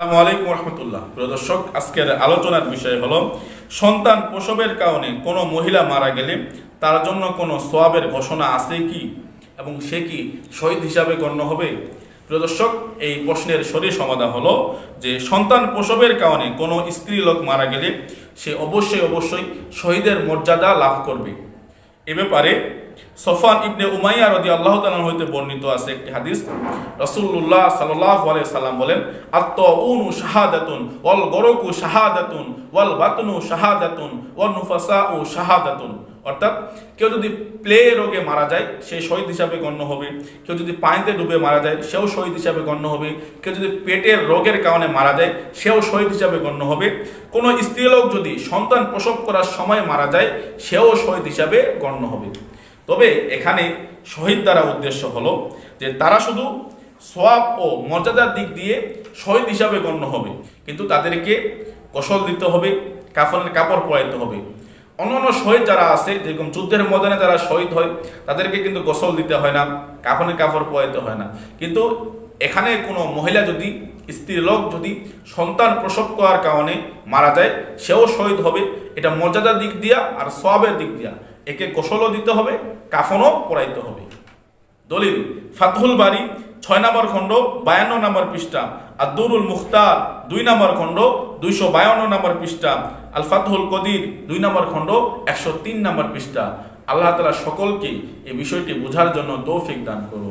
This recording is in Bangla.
আসসালামু আলাইকুম রহমতুল্লাহ। প্রিয় আজকের আলোচনার বিষয় হলো, সন্তান প্রসবের কারণে কোনো মহিলা মারা গেলে তার জন্য কোনো সোয়াবের ঘোষণা আছে কি এবং সে কি শহীদ হিসাবে গণ্য হবে? প্রিয় দর্শক, এই প্রশ্নের সরি সমাধান হলো যে, সন্তান প্রসবের কারণে কোনো স্ত্রী লোক মারা গেলে সে অবশ্যই অবশ্যই শহীদের মর্যাদা লাভ করবে। এ ব্যাপারে সফান ইবনে উমাইয়া রদি আল্লাহ তালাম হইতে বর্ণিত আছে একটি হাদিস। রসুল্লাহ সাল্লাহ সাল্লাম বলেন আত্ম উনু শাহাদাতুন, ওয়াল গরকু শাহাদাতুন, ওয়াল বাতনু শাহাদাতুন ওয়াল নুফাসা ও শাহাদাতুন। অর্থাৎ কেউ যদি প্লে রোগে মারা যায়, সে শহীদ হিসাবে গণ্য হবে। কেউ যদি পানিতে ডুবে মারা যায়, সেও শহীদ হিসাবে গণ্য হবে। কেউ যদি পেটের রোগের কারণে মারা যায়, সেও শহীদ হিসাবে গণ্য হবে। কোনো স্ত্রীলোক যদি সন্তান প্রসব করার সময় মারা যায়, সেও শহীদ হিসাবে গণ্য হবে। তবে এখানে শহীদ দ্বারা উদ্দেশ্য হলো যে তারা শুধু সোয়াব ও মর্যাদার দিক দিয়ে শহীদ হিসাবে গণ্য হবে। কিন্তু তাদেরকে গোসল দিতে হবে, কাফনের কাপড় পরাইতে হবে। অন্যান্য শহীদ যারা আছে, যেরকম যুদ্ধের ময়দানে যারা শহীদ হয়, তাদেরকে কিন্তু গোসল দিতে হয় না কাফনে কাপড় পরাইতে হয় না। কিন্তু এখানে কোনো মহিলা যদি, স্ত্রীলোক যদি সন্তান প্রসব করার কারণে মারা যায়, সেও শহীদ হবে। এটা মর্যাদার দিক দিয়া আর সবের দিক দিয়া। একে গোসলও দিতে হবে, কাফনও পরাইতে হবে। দলিল, ফাতহুল বাড়ি ছয় নম্বর খণ্ড, বায়ান্ন নম্বর পৃষ্ঠা, আর মুখতার দুই নম্বর খণ্ড, দুইশো বায়ান্ন নম্বর পৃষ্ঠা, আল ফাতহুল কদির দুই নম্বর খণ্ড, একশো তিন নম্বর পৃষ্ঠা। আল্লাহ তালা সকলকে এই বিষয়টি বোঝার জন্য তৌফিক দান করুন।